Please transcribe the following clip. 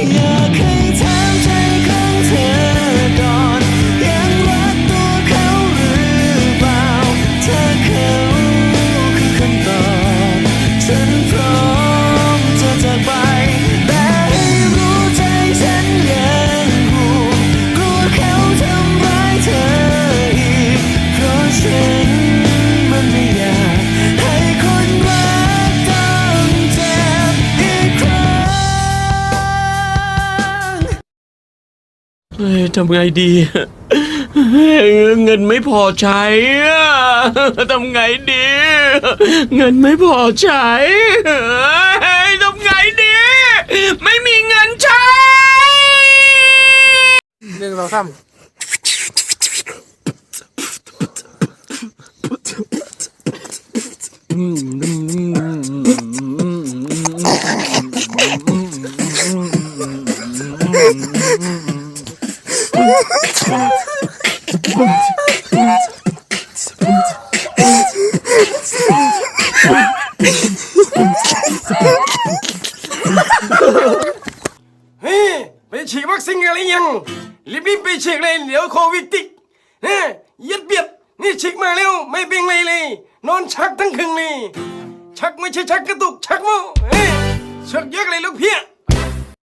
Yeah. เฮ้ยทำไงดีเฮ้ยเงินไม่พอใช้อะทำไงดี เงินไม่พอใช้เฮ้ยทำไงดี ไม่มีเงินใช้ หนึ่งสองสาม เฮ้ยไปฉีดวัคซีนกันหรือยังรีบๆไปฉีดเลยเดี๋ยวโควิดติดเฮ้ยย็ดเบียดนี่ฉีดมาแล้วไม่เป็นไรเลย นอนชักทั้งคืนเลยชักไม่ใช่ชักกระตุกชักโมเฮ้ยชักเยอะเลยลูกเพี้ย